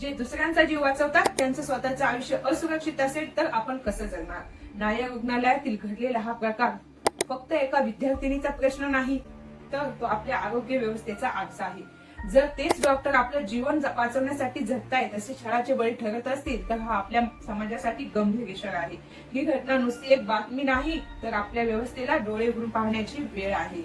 जे दुसऱ्यांचा जीव वाचवतात त्यांचं स्वतःचं आयुष्य असुरक्षित असेल तर आपण कसं जगणार? नायर रुग्णालयातील घडलेला हा प्रकार फक्त एका विद्यार्थिनीचा प्रश्न नाही तर तो आपल्या आरोग्य व्यवस्थेचा आरसा आहे. जर तेच डॉक्टर आपलं जीवन वाचवण्यासाठी झटतायत असे छळाचे बळी ठरत असतील तर हा आपल्या समाजासाठी गंभीर इशारा आहे. ही घटना नुसती एक बातमी नाही तर आपल्या व्यवस्थेला डोळे उघडून पाहण्याची वेळ आहे.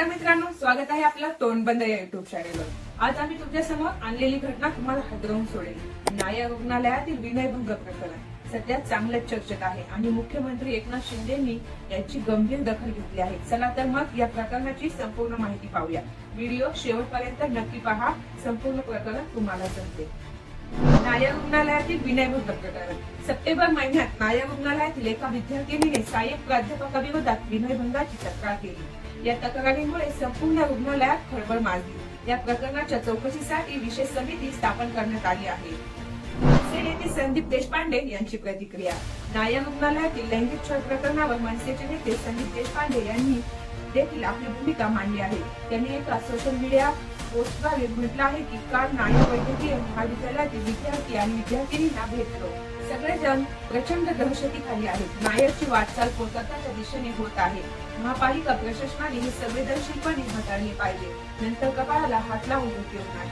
नमस्कार मित्रांनो स्वागत आहे आपलं तोंडबंद या युट्यूब चॅनेलवर आज आम्ही तुमच्यासमोर आणलेली घटना तुम्हाला हदरवून सोडेल. न्याय रुग्णालयातील विनयभंग प्रकरण. सध्या चांगलंच चर्चेत आहे आणि मुख्यमंत्री एकनाथ शिंदेनी याची गंभीर दखल घेतली आहे. चला तर मग या प्रकरणाची संपूर्ण माहिती पाहूया. व्हिडिओ शेवटपर्यंत नक्की पहा. संपूर्ण प्रकरण तुम्हाला समजेल. नायर रुग्णालयातील विनयभूत प्रकरण. सप्टेंबर महिन्यात नायर रुग्णालयातील एका विद्यार्थिनीने सहाय्यक प्राध्यापकाविरोधात विनयभंगाची तक्रार केली. या तक्रारीमुळे संपूर्ण रुग्णालयात खळबळ माजली. या प्रकरणाच्या चौकशीसाठी विशेष समिती स्थापन करण्यात आली आहे. नेते संदीप देशपांडे यांची प्रतिक्रिया. नायर रुग्णालयातील लैंगिक छळ प्रकरणावर मनसेचे नेते संदीप देशपांडे यांनी देखील आपली भूमिका मांडली आहे. त्यांनी एका सोशल मीडिया पोस्टद्वारे म्हटलं आहे की काल नायर वैद्यकीय महाविद्यालयातील विद्यार्थी आणि विद्यार्थिनींना भेटलो. सगळेजण प्रचंड दहशतीखाली आहेत. नायरची वाटचाल कोलकाताच्या दिशेने होत आहे. महापालिका प्रशासनाने हे संवेदनशीलपणे हाताळले पाहिजे. नंतर कपाळाला हात लावून उपयोग नाही.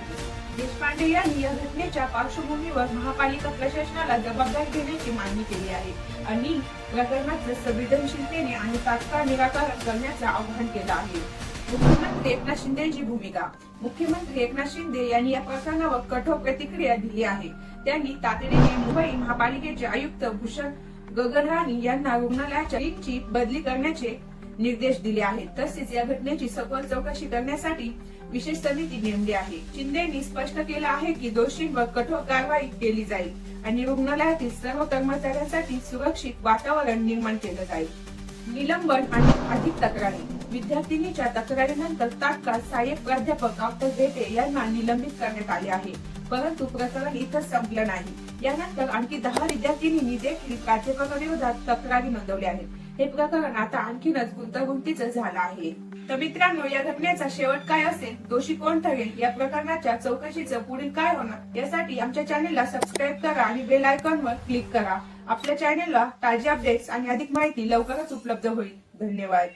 देशपांडे यांनी या घटनेच्या पार्श्वभूमीवर महापालिका प्रशासनाला जबाबदारी घेण्याची मागणी केली आहे. आणि प्रकरणाचं संवेदनशीलतेने आणि तात्काळ निराकरण करण्याचं आवाहन केलं आहे. मुख्यमंत्री एकनाथ शिंदे यांची भूमिका. मुख्यमंत्री एकनाथ शिंदे यांनी या प्रकरणावर कठोर प्रतिक्रिया दिली आहे. त्यांनी तातडीने मुंबई महापालिकेचे आयुक्त भूषण गगन यांना रुग्णालयाच्या ची बदली करण्याचे निर्देश दिले आहेत. तसेच या घटनेची सखोल चौकशी करण्यासाठी विशेष समिती नेमली आहे. शिंदेनी स्पष्ट केलं आहे की दोषींवर कठोर कारवाई केली जाईल आणि रुग्णालयातील सर्व कर्मचाऱ्यांसाठी सुरक्षित वातावरण निर्माण केलं जाईल. निलंबन आणि अधिक तक्रारी. विद्यार्थिनीच्या तक्रारीनंतर तात्काळ सहाय्यक प्राध्यापक डॉक्टर भेटे यांना निलंबित करण्यात आले आहे. परंतु प्रकरण इथं संपलं नाही. यानंतर आणखी दहा विद्यार्थिनींनी देखील प्राध्यापकाविरोधात तक्रारी नोंदवल्या आहेत. हे प्रकरण आता आणखीनच गुंतागुंतीचं झालं आहे. तर मित्रांनो या घटनेचा शेवट काय असेल दोषी कोण ठरेल या प्रकरणाच्या चौकशीचं पुढील काय होणार यासाठी आमच्या चॅनेलला सबस्क्राईब करा आणि बेल आयकॉनवर क्लिक करा. आपल्या चॅनेलला ताजी अपडेट्स आणि अधिक माहिती लवकरच उपलब्ध होईल. धन्यवाद.